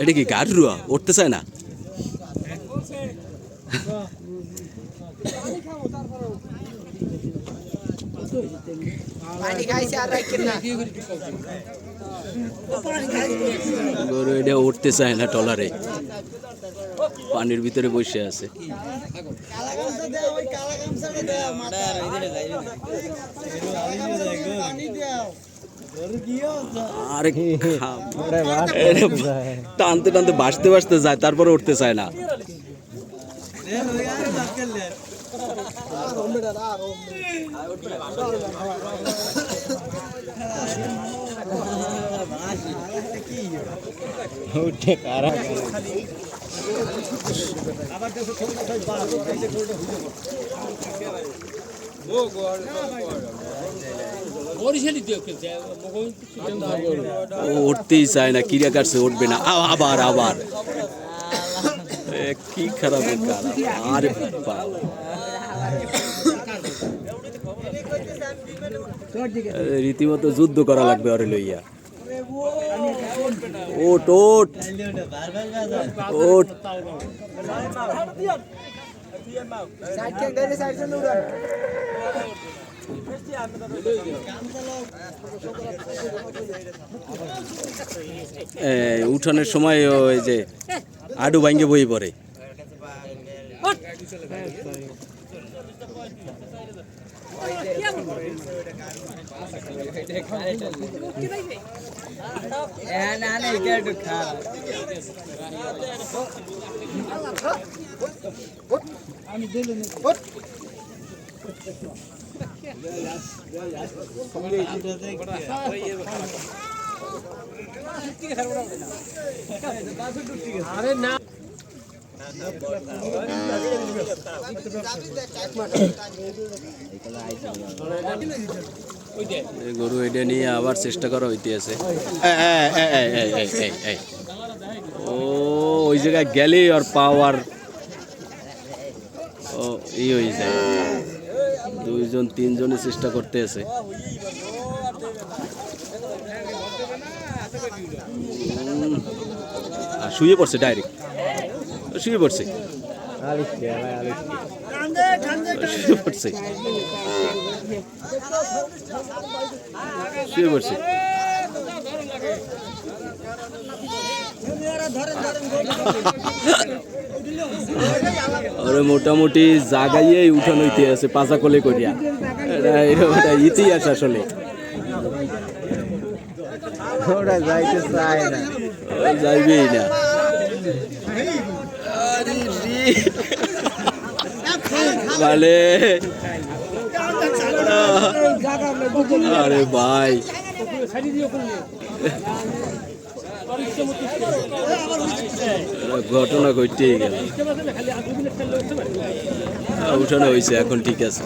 এটা কি গাড়ি রুয়া? উঠতে চায় না? গরু এটা উঠতে চায় না টলারে পানির ভিতরে বসে আছে। আরে টানতে টানতে বাসতে বাসতে যায় তারপরে উঠতে চায় না। উঠতেই চায় না কিরা কাটছে উঠবে না। আবার আবার। কি খারাপ আরে রীতিমতো যুদ্ধ করা লাগবে ওরে লইয়া। ওট ওট ওট এ, উঠানের সময় ওই যে আডু ভাঙ্গে বই পড়ে। গরু এটা নিয়ে আবার চেষ্টা করা হইতে আছে। ও ওই জায়গায় গেলে আর পাওয়ার ও ই হয়ে যায়। দুইজন তিনজনে চেষ্টা করতে আছে। শুয়ে পড়ছে ডাইরেক্ট শুয়ে পড়ছে। পড়ছে শুয়ে পড়ছে ওরে মোটামুটি জাগাইয়েই উঠানো হইতে আছে পাজা কোলে করিয়া। এটা ইতিহাস আসলে। ওরা যাইতে চায় না। যাইবেই না। মানে আরে ভাই। ঘটনা ঘটতেই গেল। উঠানো হয়েছে এখন ঠিক আছে।